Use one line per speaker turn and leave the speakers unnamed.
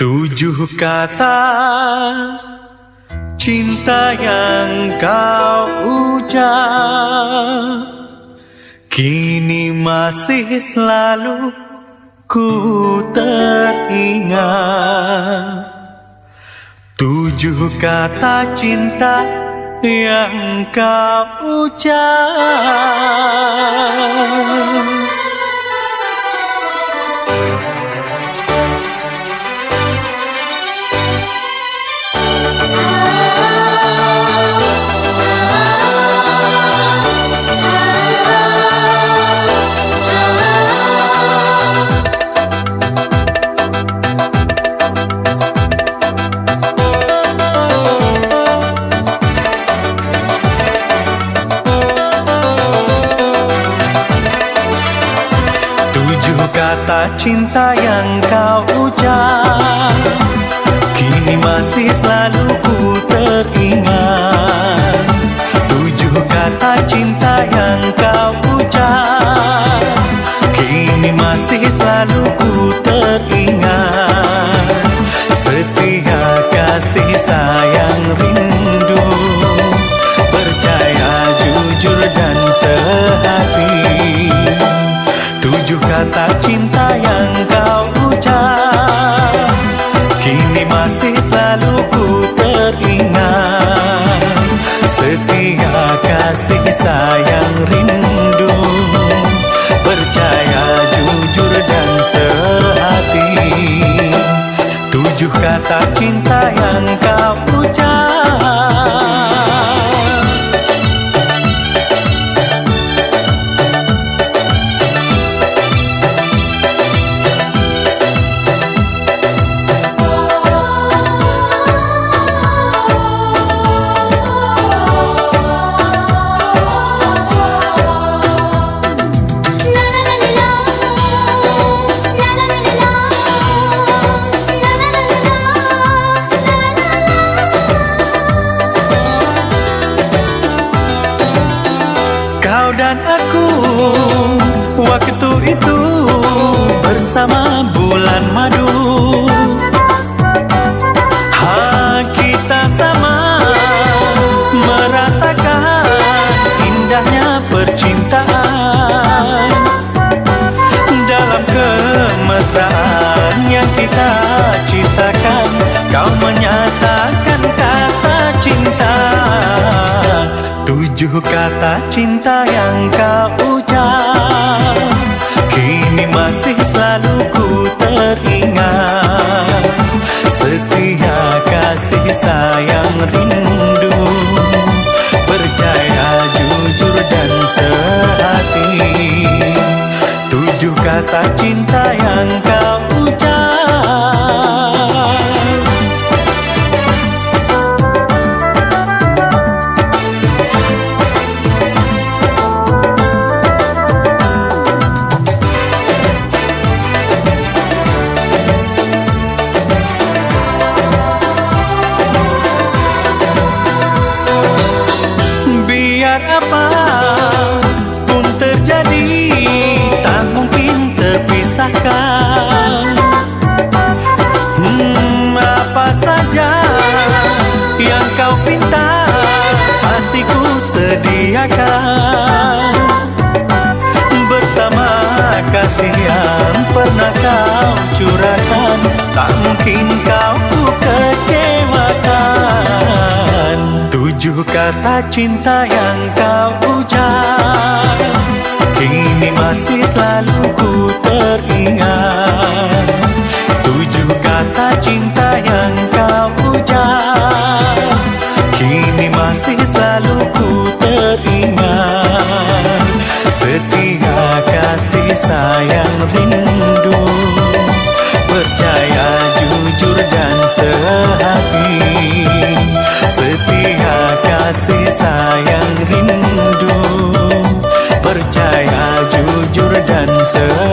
Tujuh kata cinta yang kau ucap Kini masih selalu ku teringat. Tujuh kata cinta yang kau ucap Tujuh kata cinta yang kau ucap Kini masih selalu ku teringat kata cinta yang kau ucap. Kini masih selalu ku teringat. Setia kasih sayang rindu. Percaya jujur dan sehati. Tujuh kata cinta yang kau ucap dan aku Waktu itu Bersama bulan madu Tujuh kata cinta yang kau ucap Kini masih selalu ku teringat. Setia kasih sayang rindu Percaya jujur dan sehati. Tujuh kata cinta yang kau Biar apa pun terjadi Tak mungkin terpisahkan. Hmm, apa saja yang kau pinta Pasti ku sediakan. Bersama kasih yang pernah kau curahkan Tak mungkin kata cinta yang kau ucap Kini masih selalu ku teringat. Tujuh kata cinta yang kau ucap Kini masih selalu ku teringat. Setia kasih sayang rindu Percaya jujur dan sehati kasih sayang rindu. Percaya jujur dan sehat